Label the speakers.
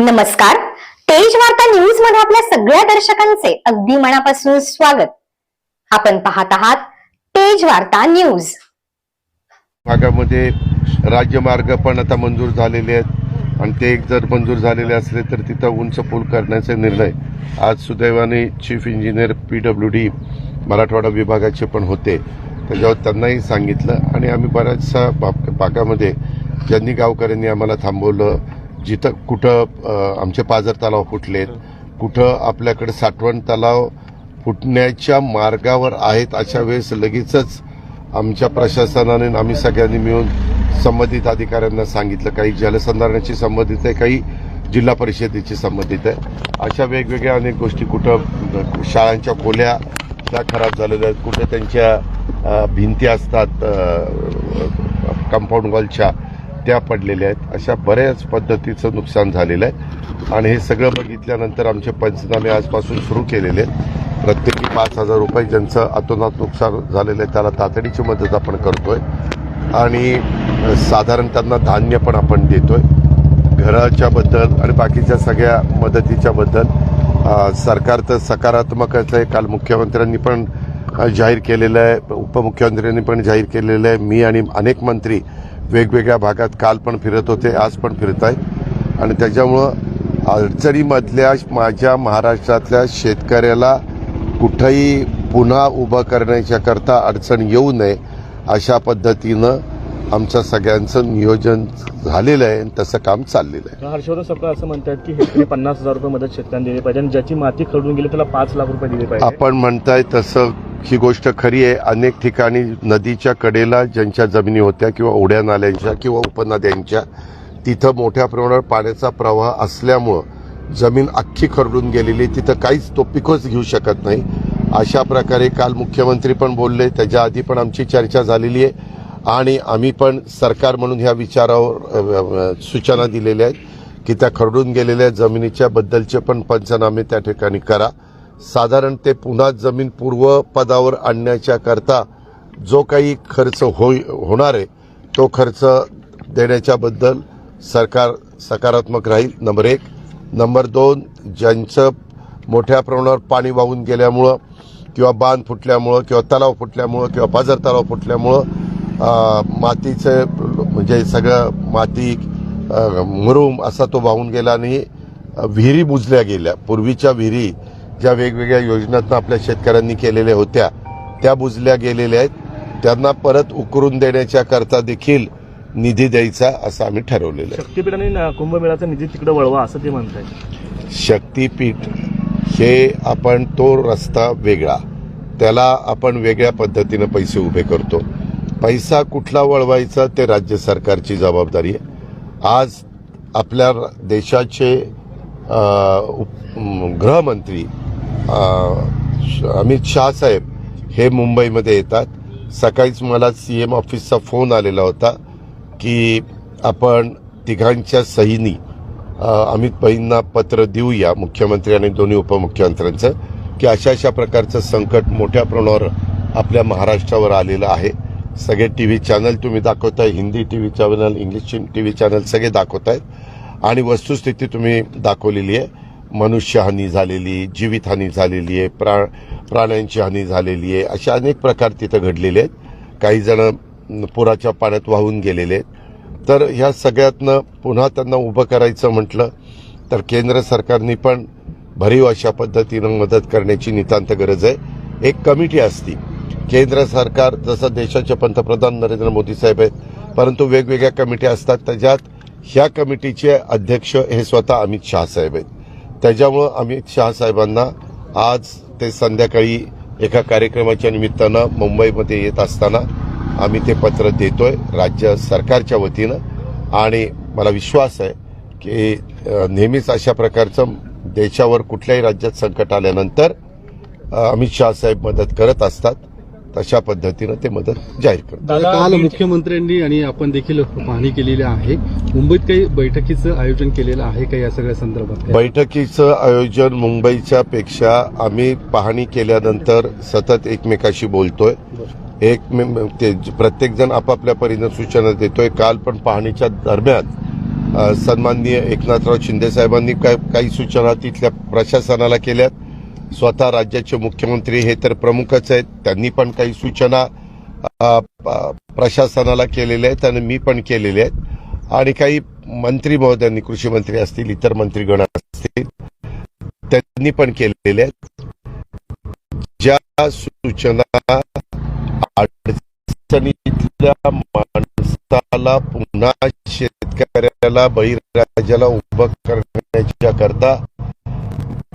Speaker 1: नमस्कार. तेज वार्ता न्यूजमध्ये आपल्या सगळ्या दर्शकांचे अगदी मनापासून स्वागत. आपण पाहत आहात तेज वार्ता न्यूज
Speaker 2: भागामध्ये राज्यमार्ग पण आता मंजूर झालेले आहेत. आणि ते एक जर मंजूर झालेले असले तर तिथं उंच पूल करण्याचे निर्णय आज सुदैवाने chief engineer P W D Marathwada विभागाचे पण होते. त्याच्यावर त्यांनाही सांगितलं आणि आम्ही बऱ्याचशा भागामध्ये ज्यांनी गावकऱ्यांनी आम्हाला थांबवलं जिथं कुठं आमचे पाझर तलाव फुटलेत कुठं आपल्याकडे साठवण तलाव फुटण्याच्या मार्गावर आहेत अशा वेळेस लगेचच आमच्या प्रशासनाने आम्ही सगळ्यांनी मिळून संबंधित अधिकाऱ्यांना सांगितलं. काही जलसंधारणाची संबंधित आहे काही जिल्हा परिषदेची संबंधित आहे. अशा वेगवेगळ्या अनेक गोष्टी कुठं शाळांच्या खोल्या त्या खराब झालेल्या आहेत कुठं त्यांच्या भिंती असतात कंपाऊंड वॉलच्या त्या पडलेल्या आहेत. अशा बऱ्याच पद्धतीचं नुकसान झालेलं आहे. आणि हे सगळं बघितल्यानंतर आमचे पंचनामे आजपासून सुरू केलेले आहेत. प्रत्येकी पाच हजार रुपये ज्यांचं अतोनात नुकसान झालेलं आहे त्याला तातडीची मदत आपण करतो आहे आणि साधारण त्यांना धान्य पण आपण देतो आहे घराच्याबद्दल आणि बाकीच्या सगळ्या मदतीच्याबद्दल सरकार तर सकारात्मकच आहे. काल मुख्यमंत्र्यांनी पण जाहीर केलेलं आहे. उपमुख्यमंत्र्यांनी पण जाहीर केलेलं आहे. मी आणि अनेक मंत्री वेगवेगळ्या भागात काल पण फिरत होते आज पण फिरत आहेत आणि त्याच्यामुळं अडचणीमधल्या माझ्या महाराष्ट्रातल्या शेतकऱ्याला कुठंही पुन्हा उभं करण्याच्या करता अडचण येऊ नये अशा पद्धतीनं आमचं सगळ्यांचं नियोजन झालेलं आहे आणि तसं काम चाललेलं आहे.
Speaker 3: हर्षवर्धन सपकाळ असं म्हणतात की हेक्टरी पन्नास हजार रुपये मदत शेतकऱ्यांना दिली पाहिजे आणि ज्याची माती खरडून गेली त्याला पाच लाख रुपये दिले पाहिजे.
Speaker 2: आपण म्हणताय तसं ही गोष्ट खरी आहे. अनेक ठिकाणी नदीच्या कडेला ज्यांच्या जमिनी होत्या किंवा ओढ्या नाल्यांच्या किंवा उपनद्यांच्या तिथं मोठ्या प्रमाणावर पाण्याचा प्रवाह असल्यामुळं जमीन अख्खी खरडून गेलेली तिथं काहीच तो पिकच घेऊ शकत नाही. अशा प्रकारे काल मुख्यमंत्री पण बोलले त्याच्या आधी पण आमची चर्चा झालेली आहे. आणि आम्ही पण सरकार म्हणून ह्या विचारावर सूचना दिलेल्या आहेत की त्या खरडून गेलेल्या जमिनीच्या बद्दलचे पण पंचनामे त्या ठिकाणी करा. साधारण ते पुन्हा जमीन पूर्व पदावर आणण्याच्या करता जो काही खर्च होई होणार आहे तो खर्च देण्याच्याबद्दल सरकार सकारात्मक राहील नंबर एक. नंबर दोन ज्यांचं मोठ्या प्रमाणावर पाणी वाहून गेल्यामुळं किंवा बांध फुटल्यामुळं किंवा तलाव फुटल्यामुळं किंवा पाझर तलाव फुटल्यामुळं मातीचं म्हणजे सगळं माती अ, मुरुम असा तो वाहून गेला आणि विहिरी बुजल्या गेल्या. पूर्वीच्या विहिरी ज्या वेगवेगळ्या योजनातनं आपल्या शेतकऱ्यांनी केलेल्या होत्या त्या बुजल्या गेलेल्या आहेत. त्यांना परत उकरून देण्याच्या करता देखील निधी द्यायचा असं आम्ही ठरवलेलं आहे.
Speaker 3: शक्तीपीठ आणि न- कुंभमेळाचा निधी तिकडे वळवा असं ते म्हणतात
Speaker 2: शक्तीपीठ हे आपण तो रस्ता वेगळा. त्याला आपण वेगळ्या पद्धतीनं पैसे उभे करतो. पैसा कुठला वळवायचा ते राज्य सरकारची जबाबदारी आहे. आज आपल्या देशाचे गृहमंत्री अमित शाह साहेब हे मुंबईमध्ये येतात. सकाळीच मला सी एम ऑफिसचा फोन आलेला होता की आपण तिघांच्या सहीनी अमित भाईंना पत्र देऊया मुख्यमंत्री आणि दोन्ही उपमुख्यमंत्र्यांचं की अशा अशा प्रकारचं संकट मोठ्या प्रमाणावर आपल्या महाराष्ट्रावर आलेलं आहे. सगळे टी व्ही चॅनल तुम्ही दाखवताय Hindi T V channel English T V channel सगळे दाखवत आहेत आणि वस्तुस्थिती तुम्ही दाखवलेली आहे. मनुष्यहानी झालेली जीवितहानी झालेली आहे प्रा प्राण्यांची हानी झालेली आहे अशा अनेक प्रकार तिथं घडलेले आहेत. काही जण पुराच्या पाण्यात वाहून गेलेले आहेत. तर ह्या सगळ्यातनं पुन्हा त्यांना उभं करायचं म्हटलं तर केंद्र सरकारने पण भरीव अशा पद्धतीनं मदत करण्याची नितांत गरज आहे. एक कमिटी असती. केंद्र सरकार जसं देशाचे पंतप्रधान नरेंद्र मोदी साहेब आहेत परंतु वेगवेगळ्या कमिट्या असतात. त्याच्यात ह्या कमिटीचे अध्यक्ष हे स्वतः अमित शहा साहेब आहेत. त्याच्यामुळं अमित शहा साहेबांना आज ते संध्याकाळी एका कार्यक्रमाच्या निमित्तानं मुंबईमध्ये येत असताना आम्ही ते पत्र देतोय राज्य सरकारच्या वतीनं. आणि मला विश्वास आहे की नेहमीच अशा प्रकारचं देशावर कुठल्याही राज्यात संकट आल्यानंतर अमित शहा साहेब मदत करत असतात. तशा पद्धतीनं ते मदत जाहीर करतात.
Speaker 4: काल मुख्यमंत्र्यांनी आणि आपण देखील पाहणी केलेली आहे. मुंबईत काही बैठकीचं आयोजन केलेलं आहे का या सगळ्या संदर्भात?
Speaker 2: बैठकीचं आयोजन मुंबईच्या पेक्षा आम्ही पाहणी केल्यानंतर सतत एकमेकाशी बोलतोय. एक प्रत्येक जण आपापल्या परीनं सूचना देतोय. काल पण पाहणीच्या दरम्यान सन्माननीय एकनाथराव शिंदे साहेबांनी काय काही सूचना तिथल्या प्रशासनाला केल्यात. स्वतः राज्याचे मुख्यमंत्री हे तर प्रमुखच आहेत. त्यांनी पण काही सूचना प्रशासनाला केलेल्या आहेत आणि मी पण केलेल्या आहेत. आणि काही मंत्री महोदयांनी कृषी मंत्री असतील इतर मंत्रीगण असतील त्यांनी पण केलेल्या आहेत. ज्या सूचना अडचणीतल्या माणसाला पुन्हा शेतकऱ्याला बळीराजाला उभं करण्याच्या करता